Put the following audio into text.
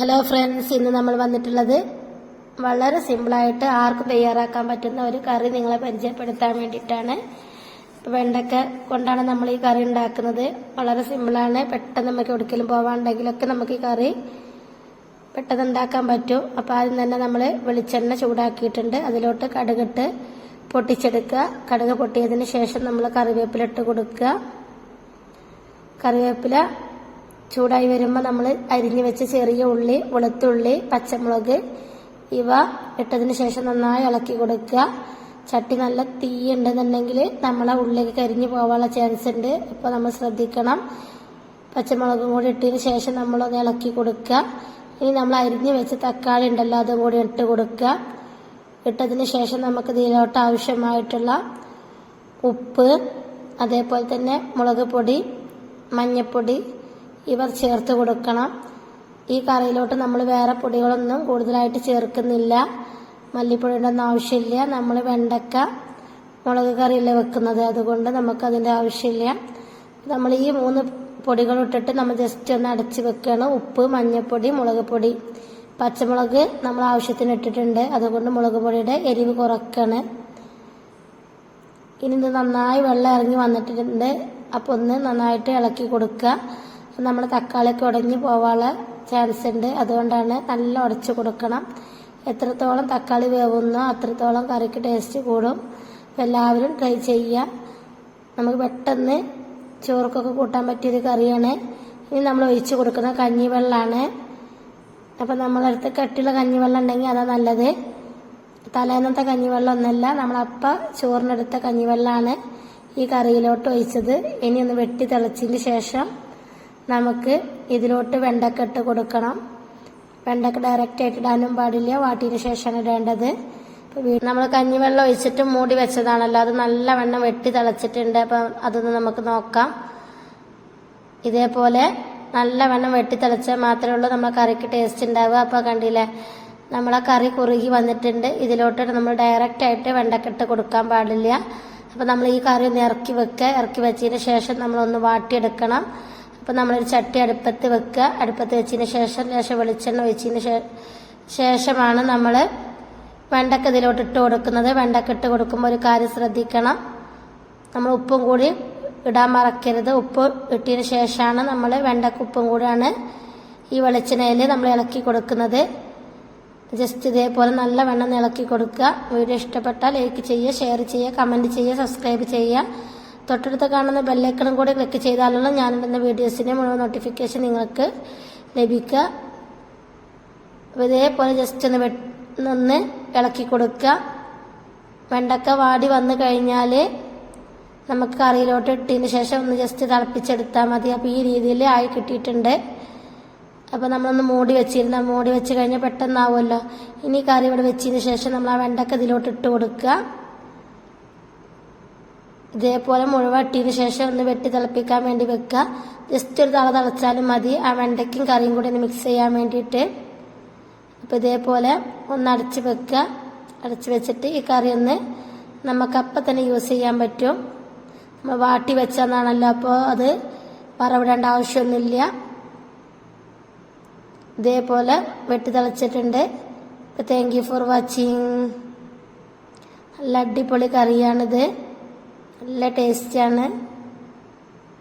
Hello friends ഇന്ന് നമ്മൾ വന്നിട്ടുള്ളത് വളരെ സിമ്പിളായിട്ട് ആർക്കും തയ്യാറാക്കാൻ പറ്റുന്ന ഒരു കറി നിങ്ങളെ പരിചയപ്പെടുത്താൻ വേണ്ടിയിട്ടാണ്. വെണ്ടക്ക കൊണ്ടാണ് നമ്മൾ ഈ കറി ഉണ്ടാക്കുന്നത്. വളരെ സിമ്പിളാണ് പെട്ടെന്ന് നമുക്ക് എവിടേക്കെങ്കിലും പോവാണ്ടെങ്കിലൊക്കെ നമുക്ക് ഈ കറി പെട്ടെന്ന് ഉണ്ടാക്കാൻ പറ്റും. അപ്പോൾ ആദ്യം തന്നെ നമ്മൾ വെളിച്ചെണ്ണ ചൂടാക്കിയിട്ടുണ്ട്. അതിലോട്ട് കടുകിട്ട് പൊട്ടിച്ചെടുക്കുക. കടുക് പൊട്ടിയതിന് ശേഷം നമ്മൾ കറിവേപ്പില ഇട്ട് കൊടുക്കുക. കറിവേപ്പില ചൂടായി വരുമ്പോൾ നമ്മൾ അരിഞ്ഞു വെച്ച ചെറിയ ഉള്ളി വെളുത്തുള്ളി പച്ചമുളക് ഇവ ഇട്ടതിന് ശേഷം നന്നായി ഇളക്കി കൊടുക്കുക. ചട്ടി നല്ല തീ ഉണ്ടെന്നുണ്ടെങ്കിൽ നമ്മളെ ഉള്ളിലേക്ക് കരിഞ്ഞു പോകാനുള്ള ചാൻസ് ഉണ്ട്. അപ്പോൾ നമ്മൾ ശ്രദ്ധിക്കണം. പച്ചമുളകും കൂടി ഇട്ടതിന് ശേഷം നമ്മളൊന്ന് ഇളക്കി കൊടുക്കുക. ഇനി നമ്മൾ അരിഞ്ഞു വെച്ച തക്കാളി ഉണ്ടല്ലോ അതുകൂടി ഇട്ട് കൊടുക്കുക. ഇട്ടതിന് ശേഷം നമുക്ക് ഇതിലോട്ട് ആവശ്യമായിട്ടുള്ള ഉപ്പ് അതേപോലെ തന്നെ മുളക് പൊടി മഞ്ഞപ്പൊടി ഇവർ ചേർത്ത് കൊടുക്കണം. ഈ കറിയിലോട്ട് നമ്മൾ വേറെ പൊടികളൊന്നും കൂടുതലായിട്ട് ചേർക്കുന്നില്ല. മല്ലിപ്പൊടി ആവശ്യമില്ല. നമ്മൾ വെണ്ടക്ക മുളക് കറിയല്ലേ വെക്കുന്നത്. അതുകൊണ്ട് നമുക്ക് അതിന്റെ ആവശ്യമില്ല. നമ്മൾ ഈ മൂന്ന് പൊടികൾ ഇട്ടിട്ട് നമ്മൾ ജസ്റ്റ് ഒന്ന് അടച്ച് വെക്കുകയാണ്. ഉപ്പ് മഞ്ഞൾപ്പൊടി മുളക് പൊടി. പച്ചമുളക് നമ്മൾ ആവശ്യത്തിന് ഇട്ടിട്ടുണ്ട്. അതുകൊണ്ട് മുളക് പൊടിയുടെ എരിവ് കുറക്കാണ്. ഇനി ഇത് നന്നായി വെള്ളം ഇറങ്ങി വന്നിട്ടുണ്ട്. അപ്പോൾ ഒന്ന് നന്നായിട്ട് ഇളക്കി കൊടുക്കുക. നമ്മൾ തക്കാളിയൊക്കെ ഉടഞ്ഞു പോവാനുള്ള ചാൻസ് ഉണ്ട്. അതുകൊണ്ടാണ് നല്ല ഉടച്ച് കൊടുക്കണം. എത്രത്തോളം തക്കാളി വേവുന്നോ അത്രത്തോളം കറിക്ക് ടേസ്റ്റ് കൂടും. അപ്പം എല്ലാവരും ട്രൈ ചെയ്യുക. നമുക്ക് പെട്ടെന്ന് ചോർക്കൊക്കെ കൂട്ടാൻ പറ്റിയൊരു കറിയാണ്. ഇനി നമ്മൾ ഒഴിച്ച് കൊടുക്കുന്ന കഞ്ഞിവെള്ളമാണ് അപ്പം നമ്മളടുത്ത് കട്ടിയുള്ള കഞ്ഞിവെള്ളം ഉണ്ടെങ്കിൽ അതാ നല്ലത്. തലേന്നത്തെ കഞ്ഞിവെള്ളം ഒന്നല്ല നമ്മളപ്പ ചോറിനെടുത്ത കഞ്ഞിവെള്ളമാണ് ഈ കറിയിലോട്ട് ഒഴിച്ചത്. ഇനി ഒന്ന് വെട്ടി തിളച്ചതിന് ശേഷം നമുക്ക് ഇതിലോട്ട് വെണ്ടക്ക ഇട്ട് കൊടുക്കണം. വെണ്ടക്ക ഡയറക്റ്റ് ആയിട്ട് ഇടാനും പാടില്ല. വാട്ടിന് ശേഷമാണ് ഇടേണ്ടത്. നമ്മൾ കഞ്ഞിവെള്ളം ഒഴിച്ചിട്ട് മൂടി വെച്ചതാണല്ലോ. അത് നല്ല വെണ്ണം വെട്ടി തിളച്ചിട്ടുണ്ട്. അപ്പം അതൊന്ന് നമുക്ക് നോക്കാം. ഇതേപോലെ നല്ല വെണ്ണം വെട്ടി തിളച്ചാൽ മാത്രമേ ഉള്ളൂ നമ്മളെ കറിക്ക് ടേസ്റ്റ് ഉണ്ടാവുക. അപ്പോൾ കണ്ടില്ലേ നമ്മളെ കറി കുറുകി വന്നിട്ടുണ്ട്. ഇതിലോട്ട് നമ്മൾ ഡയറക്റ്റ് ആയിട്ട് വെണ്ടക്കിട്ട് കൊടുക്കാൻ പാടില്ല. അപ്പോൾ നമ്മൾ ഈ കറി ഒന്ന് ഇറക്കി വെക്കുക. ഇറക്കി വെച്ചതിന് ശേഷം നമ്മളൊന്ന് വാട്ടിയെടുക്കണം. അപ്പോൾ നമ്മളൊരു ചട്ടി അടുപ്പത്ത് വെക്കുക. അടുപ്പത്ത് വെച്ചതിന് ശേഷം ലേശം വെളിച്ചെണ്ണ ഒഴിച്ചതിന് ശേഷമാണ് നമ്മൾ വെണ്ടക്ക ഇതിലോട്ട് ഇട്ട് കൊടുക്കുന്നത്. വെണ്ടക്ക ഇട്ട് കൊടുക്കുമ്പോൾ ഒരു കാര്യം ശ്രദ്ധിക്കണം. നമ്മൾ ഉപ്പും കൂടി ഇടാൻ മറക്കരുത്. ഉപ്പ് ഇട്ടതിന് ശേഷമാണ് നമ്മൾ വെണ്ടക്ക ഉപ്പും കൂടിയാണ് ഈ വെളിച്ചെണ്ണയിൽ നമ്മൾ ഇളക്കി കൊടുക്കുന്നത്. ജസ്റ്റ് ഇതേപോലെ നല്ല വെണ്ണം ഇളക്കി കൊടുക്കുക. വീഡിയോ ഇഷ്ടപ്പെട്ടാൽ ലൈക്ക് ചെയ്യുക ഷെയർ ചെയ്യുക കമന്റ് ചെയ്യുക സബ്സ്ക്രൈബ് ചെയ്യുക. തൊട്ടടുത്ത് കാണുന്ന ബെല്ലൈക്കണും കൂടി ക്ലിക്ക് ചെയ്താലുള്ള ഞാനിടുന്ന വീഡിയോസിന്റെ മുഴുവൻ നോട്ടിഫിക്കേഷൻ നിങ്ങൾക്ക് ലഭിക്കുക. ഇതേപോലെ ജസ്റ്റ് ഒന്ന് ഒന്ന് ഇളക്കി കൊടുക്കുക. വെണ്ടക്ക വാടി വന്നു കഴിഞ്ഞാൽ നമുക്ക് കറിയിലോട്ട് ഇട്ടതിന് ശേഷം ഒന്ന് ജസ്റ്റ് തിളപ്പിച്ചെടുത്താൽ മതി. അപ്പോൾ ഈ രീതിയിൽ ആയി കിട്ടിയിട്ടുണ്ട്. അപ്പോൾ നമ്മളൊന്ന് മൂടി വെച്ചിരുന്ന മൂടി വെച്ച് കഴിഞ്ഞാൽ പെട്ടെന്നാവുമല്ലോ. ഇനി കറി ഇവിടെ വെച്ചതിന് ശേഷം നമ്മൾ ആ വെണ്ടക്ക ഇതിലോട്ട് ഇട്ട് കൊടുക്കുക. ഇതേപോലെ മുഴുവൻ ഇട്ടതിന് ശേഷം ഒന്ന് വെട്ടി തിളപ്പിക്കാൻ വേണ്ടി വെക്കുക. ജസ്റ്റ് ഒരു തള തിളച്ചാലും മതി. ആ വെണ്ടയ്ക്കും കറിയും കൂടി ഒന്ന് മിക്സ് ചെയ്യാൻ വേണ്ടിയിട്ട്. അപ്പോൾ ഇതേപോലെ ഒന്ന് അടച്ച് വെക്കുക. അടച്ച് വെച്ചിട്ട് ഈ കറി ഒന്ന് നമുക്കപ്പം തന്നെ യൂസ് ചെയ്യാൻ പറ്റും. നമ്മൾ വാട്ടി വെച്ചതാണല്ലോ. അപ്പോൾ അത് വറവിടേണ്ട ആവശ്യമൊന്നുമില്ല. ഇതേപോലെ വെട്ടി തിളച്ചിട്ടുണ്ട്. താങ്ക് യു ഫോർ വാച്ചിങ് നല്ല അടിപൊളി കറിയാണിത്. നല്ല ടേസ്റ്റാണ്